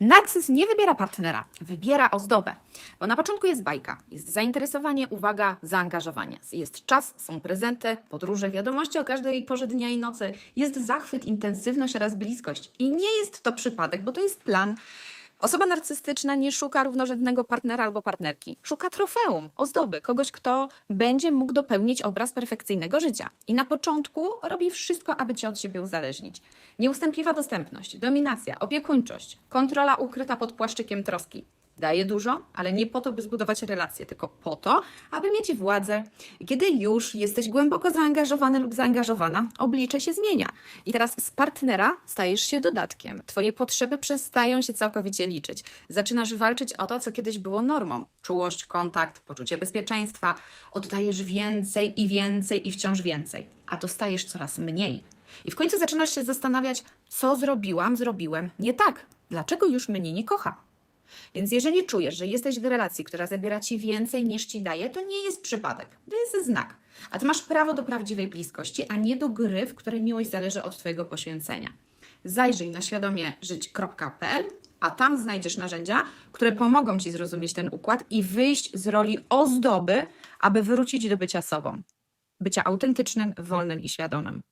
Narcyz nie wybiera partnera, wybiera ozdobę. Bo na początku jest bajka, jest zainteresowanie, uwaga, zaangażowanie. Jest czas, są prezenty, podróże, wiadomości o każdej porze dnia i nocy. Jest zachwyt, intensywność oraz bliskość. I nie jest to przypadek, bo to jest plan. Osoba narcystyczna nie szuka równorzędnego partnera albo partnerki. Szuka trofeum, ozdoby, kogoś, kto będzie mógł dopełnić obraz perfekcyjnego życia. I na początku robi wszystko, aby cię od siebie uzależnić. Nieustępliwa dostępność, dominacja, opiekuńczość, kontrola ukryta pod płaszczykiem troski. Daje dużo, ale nie po to, by zbudować relacje, tylko po to, aby mieć władzę. Kiedy już jesteś głęboko zaangażowany lub zaangażowana, oblicze się zmienia. I teraz z partnera stajesz się dodatkiem. Twoje potrzeby przestają się całkowicie liczyć. Zaczynasz walczyć o to, co kiedyś było normą. Czułość, kontakt, poczucie bezpieczeństwa. Oddajesz więcej i więcej i wciąż więcej. A dostajesz coraz mniej. I w końcu zaczynasz się zastanawiać, co zrobiłam, zrobiłem nie tak. Dlaczego już mnie nie kocha? Więc jeżeli czujesz, że jesteś w relacji, która zabiera ci więcej niż ci daje, to nie jest przypadek. To jest znak. A ty masz prawo do prawdziwej bliskości, a nie do gry, w której miłość zależy od twojego poświęcenia. Zajrzyj na świadomie żyć.pl, a tam znajdziesz narzędzia, które pomogą ci zrozumieć ten układ i wyjść z roli ozdoby, aby wrócić do bycia sobą. Bycia autentycznym, wolnym i świadomym.